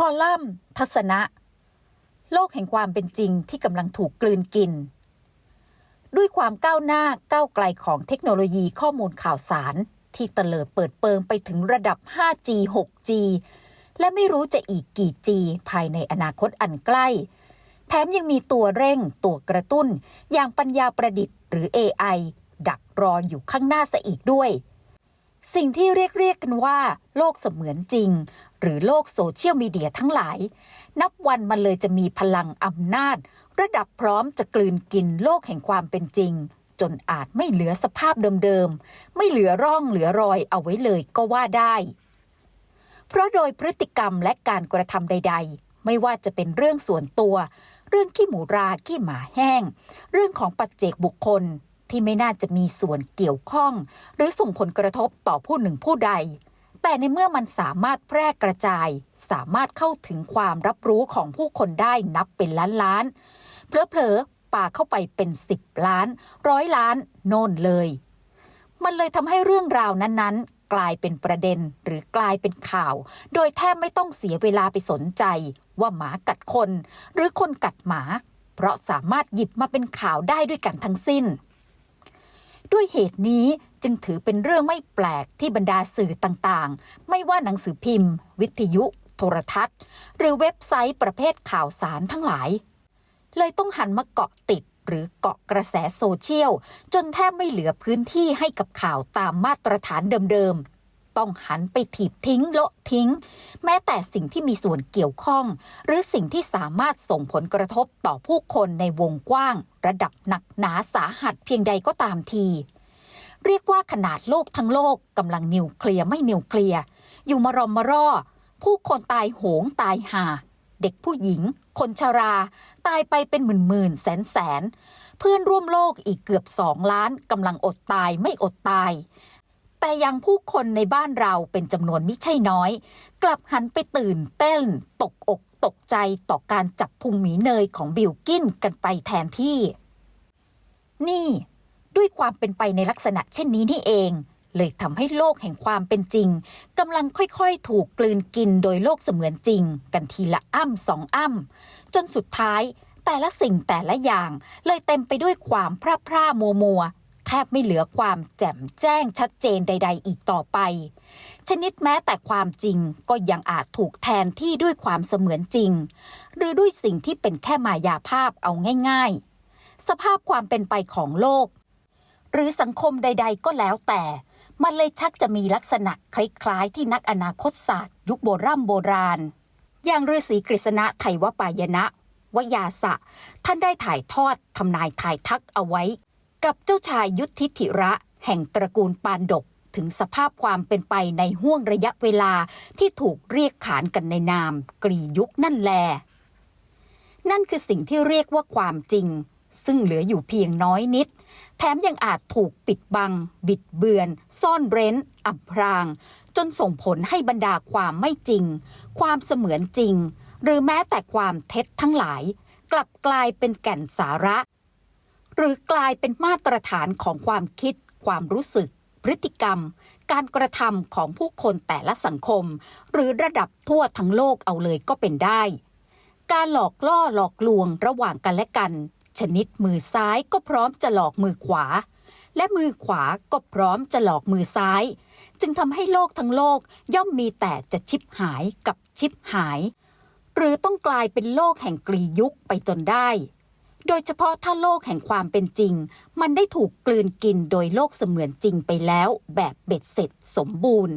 คอลัมน์ ทัศนะ โลกแห่งความเป็นจริงที่กำลังถูกกลืนกิน ด้วยความก้าวหน้าก้าวไกลของเทคโนโลยีข้อมูลข่าวสาร ที่เตลิดเปิดเปิงไปถึงระดับ 5G 6G และไม่รู้จะอีกกี่ G ภายในอนาคตอันใกล้ แถมยังมีตัวเร่ง ตัวกระตุ้น อย่างปัญญาประดิษฐ์หรือ AI ดักรออยู่ข้างหน้าซะอีกด้วย สิ่งที่เรียกเรียกกันว่า โลกเสมือนจริง หรือโลกโซเชียลมีเดียทั้งหลาย นับวันมันเลยจะมีพลังอำนาจ ระดับพร้อมจะกลืนกินโลกแห่งความเป็นจริง จนอาจไม่เหลือสภาพเดิมๆ ไม่เหลือร่องเหลือรอยเอาไว้เลยก็ว่าได้ เพราะโดยพฤติกรรมและการกระทำใด ๆ ไม่ว่าจะเป็นเรื่องส่วนตัว เรื่องขี้หมูราขี้หมาแห้ง เรื่องของปัจเจกบุคคล ที่ไม่น่าจะมีส่วนเกี่ยวข้อง หรือส่งผลกระทบต่อผู้หนึ่งผู้ใด แต่ในเมื่อมันสามารถแพร่กระจาย สามารถเข้าถึงความรับรู้ของผู้คนได้นับเป็นล้านล้านๆเพลอๆป่าเข้าไปเป็นสิบล้านร้อยล้านโน่นเลย มันเลยทำให้เรื่องราวนั้นๆ กลายเป็นประเด็นหรือกลายเป็นข่าว โดยแทบไม่ต้องเสียเวลาไปสนใจ ว่าหมากัดคน หรือคนกัดหมา เพราะสามารถหยิบมาเป็นข่าวได้ด้วยกันทั้งสิ้น ด้วยเหตุนี้จึงถือเป็นเรื่องไม่แปลกที่บรรดาสื่อต่างๆ ไม่ว่าหนังสือพิมพ์ วิทยุ โทรทัศน์ หรือเว็บไซต์ประเภทข่าวสารทั้งหลาย เลยต้องหันมาเกาะติดหรือเกาะกระแสโซเชียล จนแทบไม่เหลือพื้นที่ให้กับข่าวตามมาตรฐานเดิม ต้องหันไปถีบทิ้งโละทิ้ง แม้แต่สิ่งที่มีส่วนเกี่ยวข้อง หรือสิ่งที่สามารถส่งผลกระทบต่อผู้คนในวงกว้าง ระดับหนักหนาสาหัสเพียงใดก็ตามที เรียกว่าขนาดโลกทั้งโลกกำลังนิวเคลียร์ไม่นิวเคลียร์อยู่มารอมมารอผู้คนตายโหงตายหาเด็กผู้หญิง คนชรา ตายไปเป็นหมื่นหมื่นแสนแสน เพื่อนร่วมโลกอีกเกือบสองล้านกำลังอดตายไม่อดตาย แต่ยังผู้คนในบ้านเราเป็นจำนวนไม่ใช่น้อย กลับหันไปตื่นเต้น ตกอกตกใจต่อการจับพุงหมีเนยของบิลกินกันไปแทนที่ นี่ด้วยความเป็นไปในลักษณะเช่นนี้นี่เอง เลยทำให้โลกแห่งความเป็นจริงกำลังค่อยๆ ถูกกลืนกินโดยโลกเสมือนจริง กันทีละอ้ำสองอ้ำจนสุดท้ายแต่ละสิ่งแต่ละอย่างเลยเต็มไปด้วยความพร่าพร่ามัวมัว แทบไม่เหลือความแจ่มแจ้งชัดเจนใด ๆ อีกต่อไป ชนิดแม้แต่ความจริงก็ยังอาจถูกแทนที่ด้วยความเสมือนจริง หรือด้วยสิ่งที่เป็นแค่มายาภาพเอาง่าย ๆ สภาพความเป็นไปของโลก หรือสังคมใด ๆ ก็แล้วแต่ มันเลยชักจะมีลักษณะคล้ายๆที่นักอนาคตศาสตร์ ยุคโบราณโบราณ อย่างฤาษีกฤษณะไทยวปายนะวยาสะ ท่านได้ถ่ายทอดทำนายทายทักเอาไว้ กับเจ้าชายยุทธิธิระ แห่งตระกูลปานดกถึงสภาพความเป็นไปในห่วงระยะเวลาที่ถูกเรียกขานกันในนามกรียุคนั่นแล นั่นคือสิ่งที่เรียกว่าความจริง ซึ่งเหลืออยู่เพียงน้อยนิด แถมยังอาจถูกปิดบัง บิดเบือน ซ่อนเร้นอำพราง จนส่งผลให้บรรดาความไม่จริง ความเสมือนจริง หรือแม้แต่ความเท็จทั้งหลาย กลับกลายเป็นแก่นสาระ หรือกลายเป็นมาตรฐานของความคิด ความรู้สึก พฤติกรรม การกระทำของผู้คนแต่ละสังคม หรือระดับทั่วทั้งโลกเอาเลยก็เป็นได้ การหลอกล่อหลอกลวงระหว่างกันและกัน ชนิดมือซ้ายก็พร้อมจะหลอกมือขวา และมือขวาก็พร้อมจะหลอกมือซ้าย จึงทำให้โลกทั้งโลกย่อมมีแต่จะชิบหายกับชิบหาย หรือต้องกลายเป็นโลกแห่งกรียุคไปจนได้ โดยเฉพาะถ้าโลกแห่งความเป็นจริง มันได้ถูกกลืนกินโดยโลกเสมือนจริงไปแล้วแบบเบ็ดเสร็จสมบูรณ์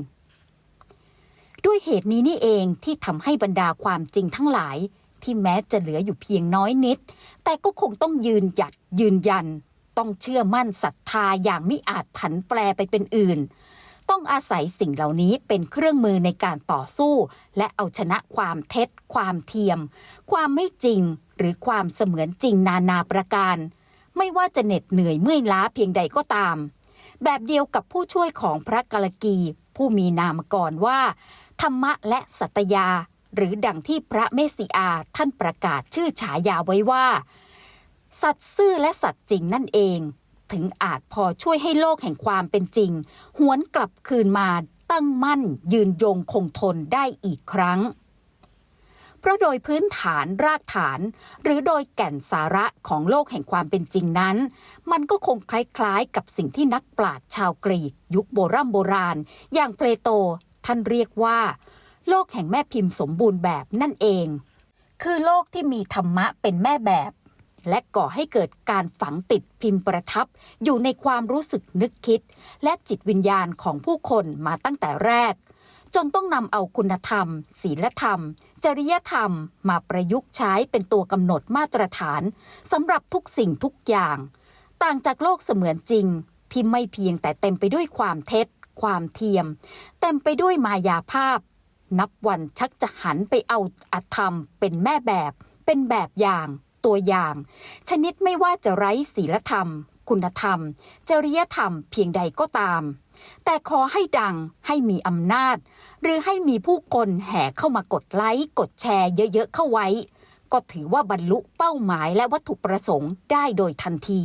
ด้วยเหตุนี้นี่เองที่ทำให้บรรดาความจริงทั้งหลาย ที่แม้จะเหลืออยู่เพียงน้อยนิด แต่ก็คงต้องยืนหยัดยืนยัน ต้องเชื่อมั่นศรัทธาอย่างไม่อาจผันแปรไปเป็นอื่น ต้องอาศัยสิ่งเหล่านี้เป็นเครื่องมือในการต่อสู้ และเอาชนะความเท็จ ความเทียม ความไม่จริง หรือความเสมือนจริงนานาประการ ไม่ว่าจะเหน็ดเหนื่อยเมื่อยล้าเพียงใดก็ตาม แบบเดียวกับผู้ช่วยของพระกาลกีผู้มีนามก่อนว่า ธรรมะและสัตยา หรือดังที่พระเมสสิอาท่านประกาศชื่อฉายาไว้ว่า สัตว์ซื่อและสัตว์จริงนั่นเอง ถึงอาจพอช่วยให้โลกแห่งความเป็นจริง หวนกลับคืนมาตั้งมั่นยืนยงคงทนได้อีกครั้ง เพราะโดยพื้นฐานรากฐาน หรือโดยแก่นสาระของโลกแห่งความเป็นจริงนั้น มันก็คงคล้ายๆ กับสิ่งที่นักปราชญ์ชาวกรีก ยุคโบรโบราณ อย่างเพลโตท่านเรียกว่า โลกแห่งแม่พิมพ์สมบูรณ์แบบนั่นเอง คือโลกที่มีธรรมะเป็นแม่แบบ และก่อให้เกิดการฝังติดพิมพ์ประทับ อยู่ในความรู้สึกนึกคิด และจิตวิญญาณของผู้คนมาตั้งแต่แรก จนต้องนำเอาคุณธรรม ศีลธรรม จริยธรรม มาประยุกต์ใช้เป็นตัวกำหนดมาตรฐานสำหรับทุกสิ่งทุกอย่าง ต่างจากโลกเสมือนจริง ที่ไม่เพียงแต่เต็มไปด้วยความเท็จ ความเทียม เต็มไปด้วยมายาภาพ นับวันชักจะหันไปเอาอธรรม เป็นแม่แบบ เป็นแบบอย่าง ตัวอย่าง ชนิดไม่ว่าจะไร้ศีลธรรม คุณธรรม จริยธรรมเพียงใดก็ตาม แต่ขอให้ดังให้มีอำนาจ หรือให้มีผู้คนแห่เข้ามากดไลค์ กดแชร์เยอะๆเข้าไว้ ก็ถือว่าบรรลุเป้าหมายและวัตถุประสงค์ได้โดยทันที